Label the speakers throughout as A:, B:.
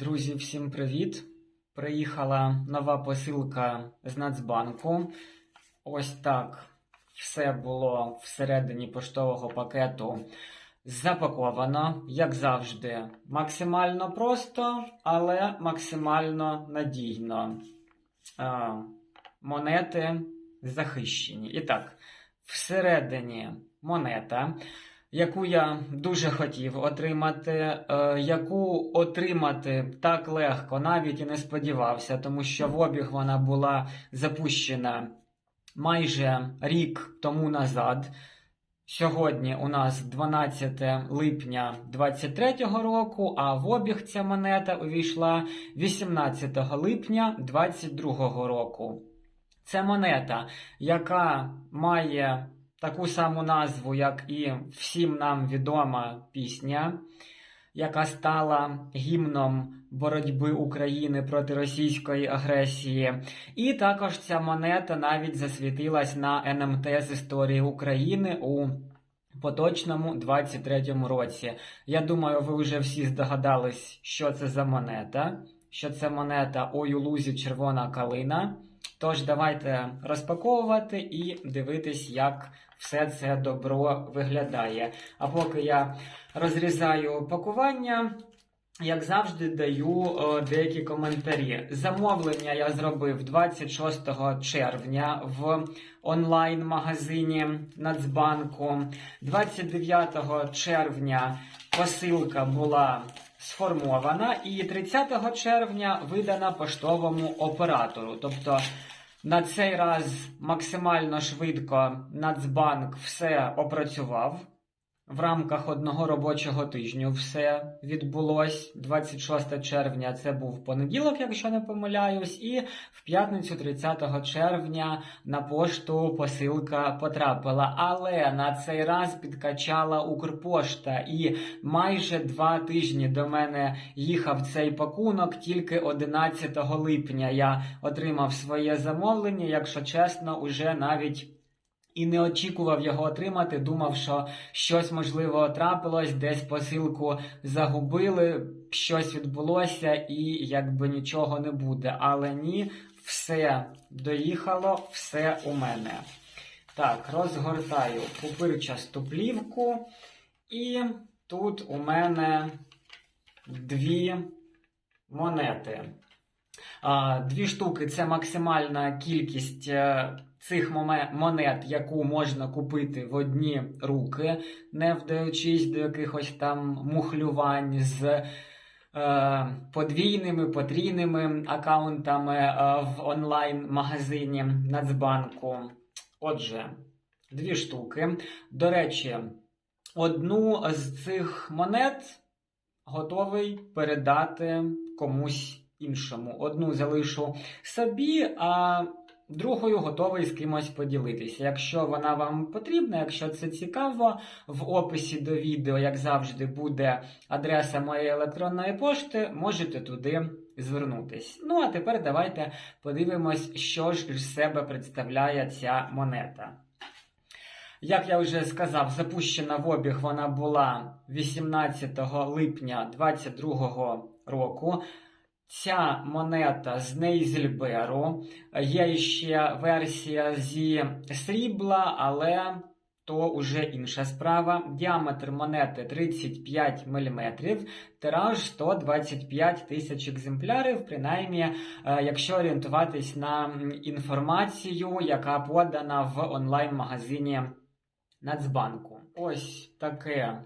A: Друзі, всім привіт! Приїхала нова посилка з Нацбанку. Ось так все було всередині поштового пакету запаковано, як завжди, максимально просто, але максимально надійно. А, монети захищені. І так, всередині монета яку я дуже хотів отримати, е, яку отримати так легко, навіть і не сподівався, тому що в обіг вона була запущена майже рік тому назад. Сьогодні у нас 12 липня 2023 року, а в обіг ця монета увійшла 18 липня 2022 року. Це монета, яка має таку саму назву, як і всім нам відома пісня, яка стала гімном боротьби України проти російської агресії. І також ця монета навіть засвітилась на НМТ з історії України у поточному 23-му році. Я думаю, ви вже всі здогадались, що це за монета. Що це монета «Ой у лузі червона калина. Тож давайте розпаковувати і дивитись, як все це добро виглядає. А поки я розрізаю пакування, як завжди, даю о, деякі коментарі. Замовлення я зробив 26 червня в онлайн-магазині Нацбанку. 29 червня посилка була сформована, і 30 червня видана поштовому оператору. Тобто на цей раз максимально швидко Нацбанк все опрацював. В рамках одного робочого тижню все відбулось 26 червня. Це був понеділок, якщо не помиляюсь, і в п'ятницю 30 червня на пошту посилка потрапила. Але на цей раз підкачала Укрпошта, і майже два тижні до мене їхав цей пакунок. Тільки 11 липня я отримав своє замовлення. Якщо чесно, уже навіть. І не очікував його отримати, думав, що щось можливо трапилось, десь посилку загубили, щось відбулося, і якби нічого не буде. Але ні, все доїхало, все у мене. Так, розгортаю пупирчасту плівку, і тут у мене дві монети. Дві штуки це максимальна кількість е, цих монет, яку можна купити в одні руки, не вдаючись до якихось там мухлювань з е, подвійними, потрійними аккаунтами е, в онлайн-магазині Нацбанку. Отже, дві штуки. До речі, одну з цих монет готовий передати комусь іншому. Одну залишу собі, а другою готовий з кимось поділитися. Якщо вона вам потрібна, якщо це цікаво, в описі до відео, як завжди, буде адреса моєї електронної пошти, можете туди звернутись. Ну, а тепер давайте подивимось, що ж з себе представляє ця монета. Як я вже сказав, запущена в обіг вона була 18 липня 2022 року. Ця монета з Нейзельберу. Є ще версія зі срібла, але то вже інша справа. Діаметр монети 35 мм, тираж 125 тисяч екземплярів, принаймні, е, якщо орієнтуватись на інформацію, яка подана в онлайн-магазині Нацбанку. Ось таке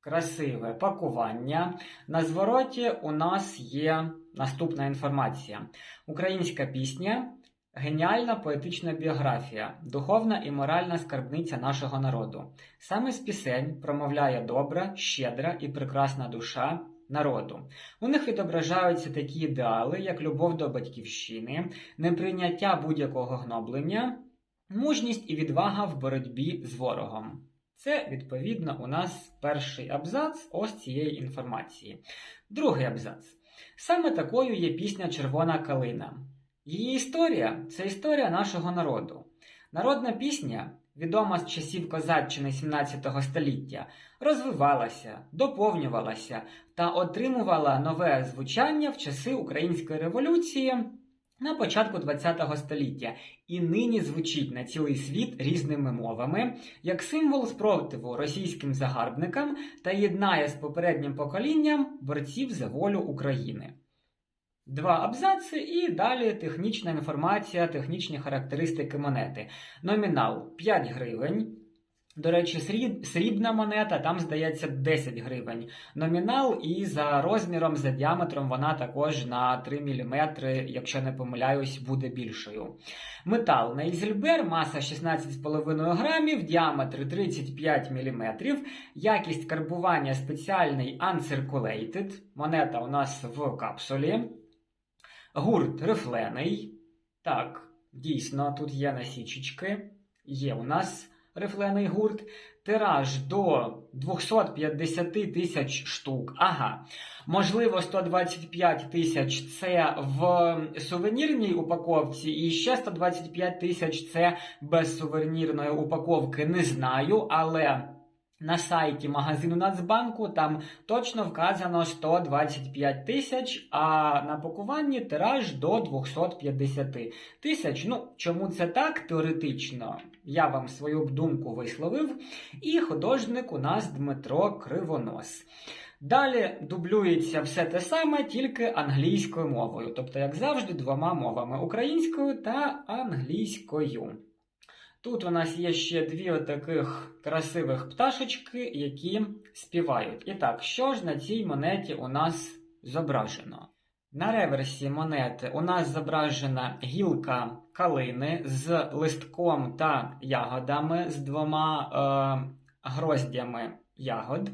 A: красиве пакування. На звороті у нас є наступна інформація: українська пісня, геніальна поетична біографія, духовна і моральна скарбниця нашого народу. Саме з пісень промовляє добра, щедра і прекрасна душа. Народу у них відображаються такі ідеали, як любов до батьківщини, неприйняття будь-якого гноблення, мужність і відвага в боротьбі з ворогом. Це, відповідно, у нас перший абзац ось цієї інформації. Другий абзац. Саме такою є пісня Червона калина. Її історія це історія нашого народу. Народна пісня відома з часів козаччини 17 століття, розвивалася, доповнювалася та отримувала нове звучання в часи Української революції на початку ХХ століття і нині звучить на цілий світ різними мовами як символ спротиву російським загарбникам та єднає з попереднім поколінням борців за волю України. Два абзаци і далі технічна інформація, технічні характеристики монети. Номінал 5 гривень. До речі, срібна монета, там здається 10 гривень. Номінал, і за розміром, за діаметром вона також на 3 мм, якщо не помиляюсь, буде більшою. Метал Нейзельбер, маса 16,5 грамів, діаметр 35 мм. Якість карбування спеціальний Uncirculated. Монета у нас в капсулі. Гурт рифлений. Так, дійсно, тут є насічечки. Є у нас рифлений гурт. Тираж до 250 тисяч штук. Ага. Можливо, 125 тисяч це в сувенірній упаковці, і ще 125 тисяч це без сувенірної упаковки. Не знаю, але. На сайті магазину Нацбанку там точно вказано 125 тисяч, а на пакуванні тираж до 250 тисяч. Ну, чому це так теоретично? Я вам свою думку висловив. І художник у нас Дмитро Кривонос. Далі дублюється все те саме, тільки англійською мовою. Тобто, як завжди, двома мовами українською та англійською. Тут у нас є ще дві таких красивих пташечки, які співають. І так, що ж на цій монеті у нас зображено? На реверсі монети у нас зображена гілка калини з листком та ягодами, з двома е, гроздями ягод.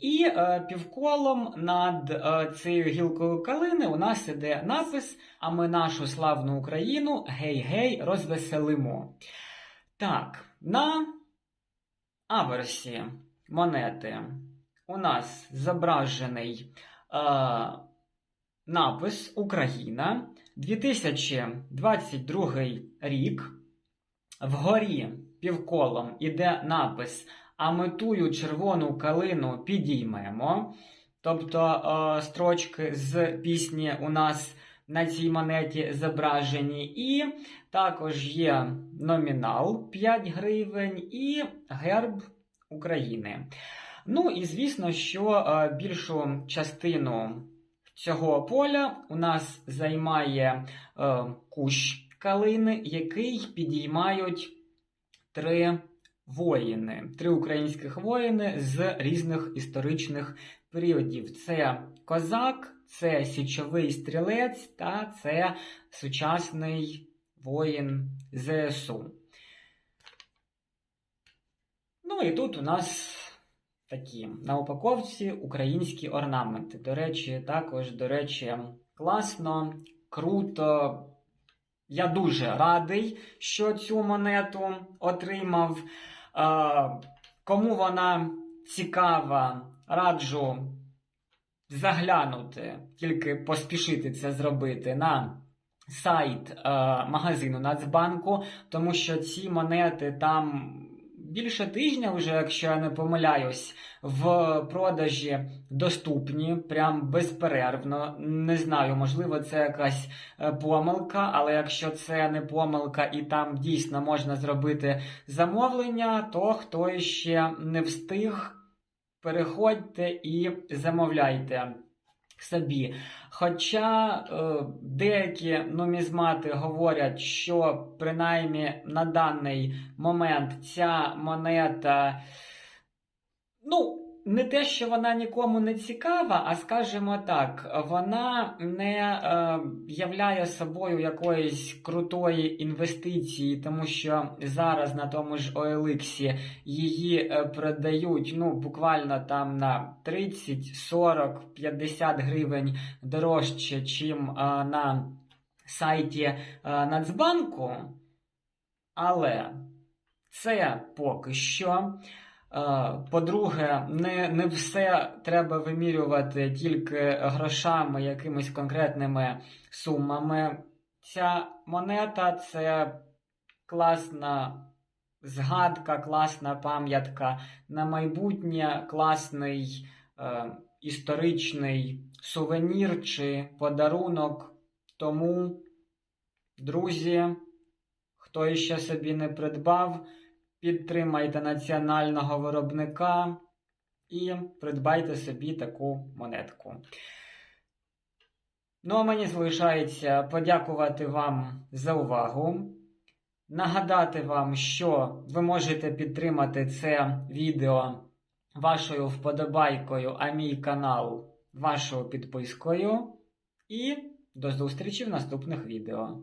A: І е, півколом над е, цією гілкою калини у нас іде напис: А ми нашу славну Україну гей-гей розвеселимо. Так, на аверсі монети у нас зображений е, напис Україна 2022 рік. Вгорі півколом іде напис А ми тую червону калину підіймемо. Тобто е, строчки з пісні у нас на цій монеті зображені. І також є номінал 5 гривень і герб України. Ну і звісно, що е, більшу частину цього поля у нас займає е, кущ калини, який підіймають три воїни, три українських воїни з різних історичних періодів. Це козак, це січовий стрілець та це сучасний воїн ЗСУ. Ну і тут у нас такі на упаковці українські орнаменти. До речі, також, до речі, класно, круто. Я дуже радий, що цю монету отримав. Кому вона цікава, раджу заглянути, тільки поспішити це зробити на сайт е, магазину Нацбанку, тому що ці монети там. Більше тижня, вже, якщо я не помиляюсь, в продажі доступні, прям безперервно. Не знаю, можливо, це якась е, помилка, але якщо це не помилка і там дійсно можна зробити замовлення, то хто ще не встиг, переходьте і замовляйте собі. Хоча е, деякі нумізмати говорять, що принаймні на даний момент ця монета, ну, не те, що вона нікому не цікава, а скажімо так, вона не е, являє собою якоїсь крутої інвестиції, тому що зараз на тому ж OLX її е, продають ну, буквально там на 30, 40, 50 гривень дорожче, чим е, на сайті е, Нацбанку. Але це поки що. По-друге, не не все треба вимірювати тільки грошами, якимись конкретними сумами. Ця монета це класна згадка, класна пам'ятка на майбутнє, класний е, історичний сувенір чи подарунок. Тому, друзі, хто іще собі не придбав, підтримайте національного виробника і придбайте собі таку монетку. Ну, а мені залишається подякувати вам за увагу. Нагадати вам, що ви можете підтримати це відео вашою вподобайкою, а мій канал вашою підпискою. І до зустрічі в наступних відео.